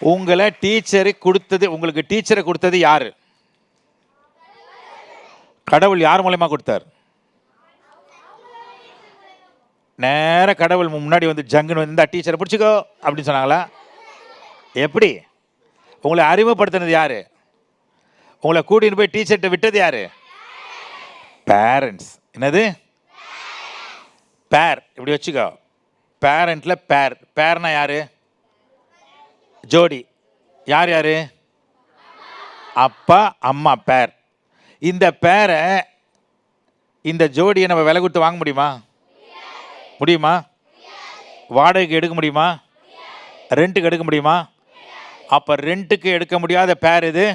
உங்களை டீச்சரு கொடுத்தது உங்களுக்கு டீச்சரை கொடுத்தது யாரு? கடவுள் யார் மூலயமா கொடுத்தார்? நேர கடவுள் முன்னாடி வந்து ஜங்குன்னு வந்து இந்த டீச்சரை பிடிச்சிக்கோ அப்படின்னு சொன்னாங்களா? எப்படி? உங்களை அறிமுகப்படுத்தினது யாரு? உங்களை கூட்டின்னு போய் டீச்சர்கிட்ட விட்டது யாரு? பேரண்ட்ஸ் என்னது? பேர் இப்படி வச்சுக்கோ. பேரண்ட்ல பேர் பேர்னா யாரு? ஜோடி. யார் யார்? அப்பா அம்மா பேர். இந்த பேரை இந்த ஜோடியை நம்ம விலை கொடுத்து வாங்க முடியுமா? முடியுமா? வாடகைக்கு எடுக்க முடியுமா? ரெண்ட்டுக்கு எடுக்க முடியுமா? அப்போ ரெண்ட்டுக்கு எடுக்க முடியாத பேர் இது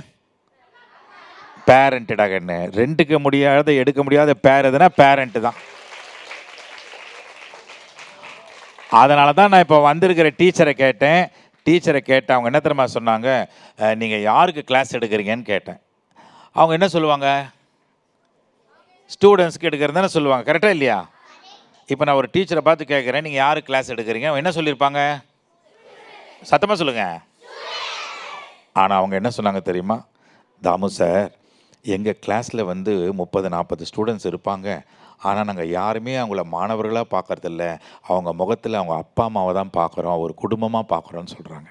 பேரண்ட்டுடா கண்ணு ரெண்டுக்கு முடியாத எடுக்க முடியாத பேர் எதுனா பேரண்ட்டு தான். அதனால தான் நான் இப்போ வந்திருக்கிற டீச்சரை கேட்டேன். டீச்சரை கேட்டேன். அவங்க என்ன தெரியுமா சொன்னாங்க? நீங்கள் யாருக்கு கிளாஸ் எடுக்கிறீங்கன்னு கேட்டேன். அவங்க என்ன சொல்லுவாங்க? ஸ்டூடெண்ட்ஸ்க்கு எடுக்கிறது தானே சொல்லுவாங்க. கரெக்டாக இல்லையா? இப்போ நான் ஒரு டீச்சரை பார்த்து கேட்குறேன். நீங்கள் யார் கிளாஸ் எடுக்கிறீங்க? அவங்க என்ன சொல்லியிருப்பாங்க? சத்தமாக சொல்லுங்கள் ஆனால் அவங்க என்ன சொன்னாங்க தெரியுமா? தாமு சார் எங்கள் கிளாஸில் வந்து முப்பது நாற்பது ஸ்டூடெண்ட்ஸ் இருப்பாங்க. ஆனால் நாங்கள் யாருமே அவங்கள மாணவர்களாக பார்க்கறதில்ல அவங்க முகத்தில் அவங்க அப்பா அம்மாவை தான் பார்க்குறோம் ஒரு குடும்பமாக பார்க்குறோன்னு சொல்கிறாங்க